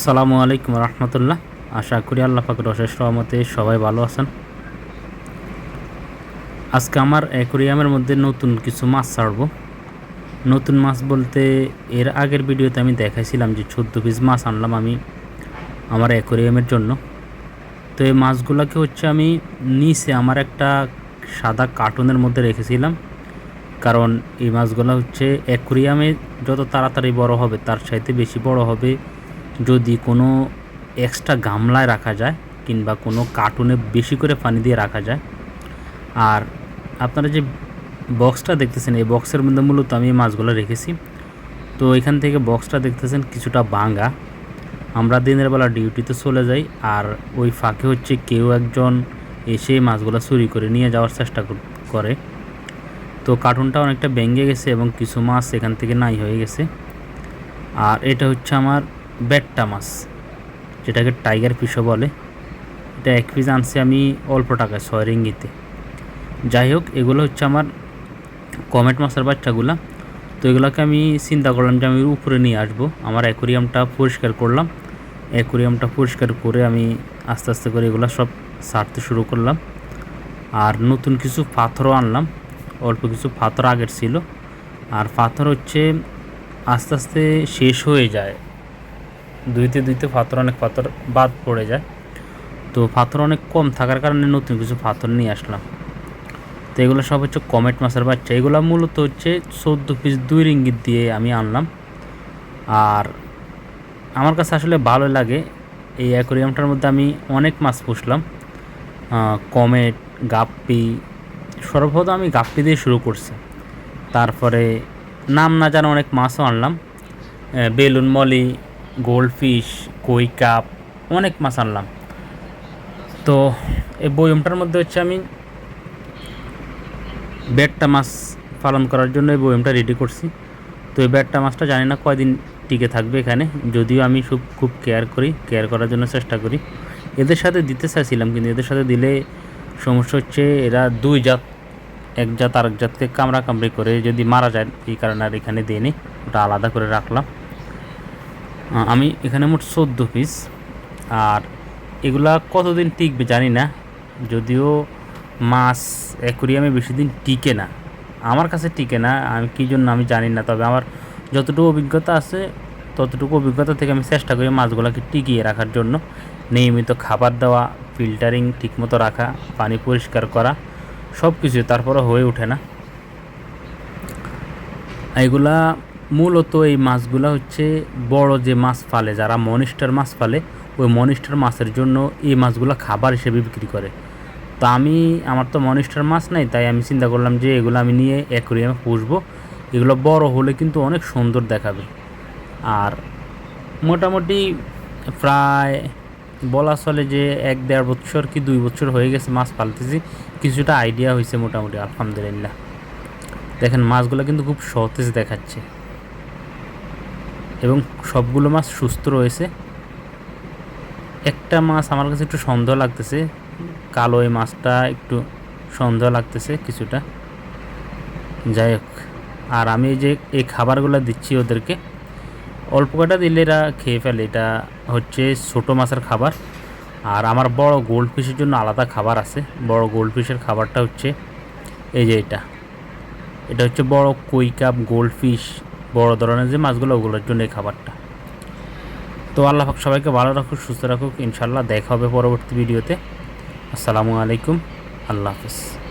আসসালামু আলাইকুম রহমতুল্লাহ। আশা করি আল্লাহ পাকের অশেষ রহমতে সবাই ভালো আছেন। আজকে আমার অ্যাকোরিয়ামের মধ্যে নতুন কিছু মাছ ছাড়বো। নতুন মাছ বলতে এর আগের ভিডিওতে আমি দেখাইছিলাম যে চোদ্দ পিস মাছ আনলাম আমি আমার অ্যাকোরিয়ামের জন্য। তো এই মাছগুলোকে হচ্ছে আমি নিচে আমার একটা সাদা কার্টুনের মধ্যে রেখেছিলাম। কারণ এই মাছগুলো হচ্ছে অ্যাকোরিয়ামে যত তাড়াতাড়ি বড় হবে তার চাইতে বেশি বড় হবে। যদি কোনো এক্সট্রা গামলায় রাখা যায় কিংবা কোনো কার্টুনে বেশি করে পানি দিয়ে রাখা যায়। আর আপনারা যে বক্সটা দেখতেছেন, এই বক্সের মধ্যে মূলত আমি মাছগুলো রেখেছি। তো এখান থেকে বক্সটা দেখতেছেন কিছুটা ভাঙা আমরা দিনের বেলা ডিউটিতে চলে যাই আর ওই ফাঁকে হচ্ছে কেউ একজন এসে মাছগুলো চুরি করে নিয়ে যাওয়ার চেষ্টা করে তো কার্টুনটা অনেকটা ভেঙে গেছে এবং কিছু মাছ এখান থেকে নাই হয়ে গেছে। আর এটা হচ্ছে আমার ব্যাটটা মাছ, যেটাকে টাইগার ফিশও বলে। এটা এক পিস আনছি আমি অল্প টাকায়, ছয় রিঙ্গিতে। যাই হোক, এগুলো হচ্ছে আমার কমেট মাছের বাচ্চাগুলা। তো এগুলোকে আমি চিন্তা করলাম যে আমি উপরে নিয়ে আসব। আমার অ্যাকোরিয়ামটা পরিষ্কার করলাম। অ্যাকোরিয়ামটা পরিষ্কার করে আমি আস্তে আস্তে করে এগুলো সব ছাড়তে শুরু করলাম। আর নতুন কিছু পাথরও আনলাম। অল্প কিছু পাথর আগের ছিল। আর পাথর হচ্ছে আস্তে আস্তে শেষ হয়ে যায়। দুইতে দুইতে পাথর অনেক পাথর বাদ পড়ে যায়। তো পাথর অনেক কম থাকার কারণে নতুন কিছু পাথর নিয়ে আসলাম। তো এগুলো সব হচ্ছে কমেট মাছের বাচ্চা। এগুলো মূলত হচ্ছে চোদ্দ পিস দুই রিঙ্গিত দিয়ে আমি আনলাম। আর আমার কাছে আসলে ভালো লাগে এই অ্যাকোরিয়ামটার মধ্যে আমি অনেক মাছ পুষলাম। কমেট, গাপ্পি, সর্বপ্রথম আমি গাপ্পি দিয়ে শুরু করছি। তারপরে নাম না জানা অনেক মাছও আনলাম। Balloon, molly goldfish koi carp, অনেক মাছ আনলাম। তো এই বয়মটার মধ্যে হচ্ছে আমি বেডটা মাছ পালন করার জন্য এই বয়মটা রেডি করছি। তো এই বেডটা মাছটা জানি না কয়দিন টিকে থাকবে এখানে, যদিও আমি খুব খুব কেয়ার করি কেয়ার করার জন্য চেষ্টা করি। এদের সাথে দিতে চাইছিলাম, কিন্তু এদের সাথে দিলে সমস্যা হচ্ছে এরা দুই জাত, এক জাত আরেক জাতকে কামড়া কামড়ি করে যদি মারা যায়, এই কারণে আর এখানে দিয়ে নিই ওটা আলাদা করে রাখলাম। আমি এখানে মোট চোদ্দ পিস আর এগুলা কতদিন টিকবে জানি না, যদিও মাছ অ্যাকোরিয়ামে বেশি দিন টিকে না। আমার কাছে টিকে না, আমি কী জন্য আমি জানি না, তবে আমার যতটুকু অভিজ্ঞতা আছে, ততটুকু অভিজ্ঞতা থেকে আমি চেষ্টা করি মাছগুলোকে টিকিয়ে রাখার জন্য। নিয়মিত খাবার দেওয়া ফিল্টারিং ঠিকমতো রাখা, পানি পরিষ্কার করা সব কিছু তারপরে হয়ে ওঠে না। এগুলা মূলত এই মাছগুলো হচ্ছে বড় যে মাছ ফালে, যারা মনিস্টার মাছ ফালে, ওই মনিস্টার মাছের জন্য এই মাছগুলো খাবার হিসেবে বিক্রি করে। তো আমি, আমার তো মনিস্টার মাছ নাই, তাই আমি চিন্তা করলাম যে এগুলো আমি নিয়ে অ্যাকোরিয়ামে পুষবো। এগুলো বড় হলে কিন্তু অনেক সুন্দর দেখাবে। আর মোটামুটি প্রায় বলা চলে যে এক দেড় বছর কি দুই বছর হয়ে গেছে মাছ পালতেছি কিছুটা আইডিয়া হয়েছে মোটামুটি, আলহামদুলিল্লাহ। দেখেন মাছগুলো কিন্তু খুব সতেজ দেখাচ্ছে। এবং সবগুলো মাছ সুস্থ রয়েছে। একটা মাছ আমার কাছে একটু সন্দেহ লাগতেছে। কালো এই মাছটা একটু সন্দেহ লাগতেছে কিছুটা। যাই হোক, আর আমি যে এই খাবারগুলো দিচ্ছি ওদেরকে, অল্প কটা দিলে এরা খেয়ে ফেলে। এটা হচ্ছে ছোটো মাছের খাবার। আর আমার বড় গোল্ড ফিশের জন্য আলাদা খাবার আছে। বড় গোল্ড ফিশের খাবারটা হচ্ছে এই যে এটা। এটা হচ্ছে বড় কই কাপ গোল্ড ফিশ বড় ধরনের যে মাছগুলো, ওগুলোর জন্য এই খাবারটা। তো আল্লাহ সবাইকে ভালো রাখুক, সুস্থ রাখুক। ইনশাল্লাহ দেখা হবে পরবর্তী ভিডিওতে। আসসালামু আলাইকুম। আল্লাহ হাফিজ।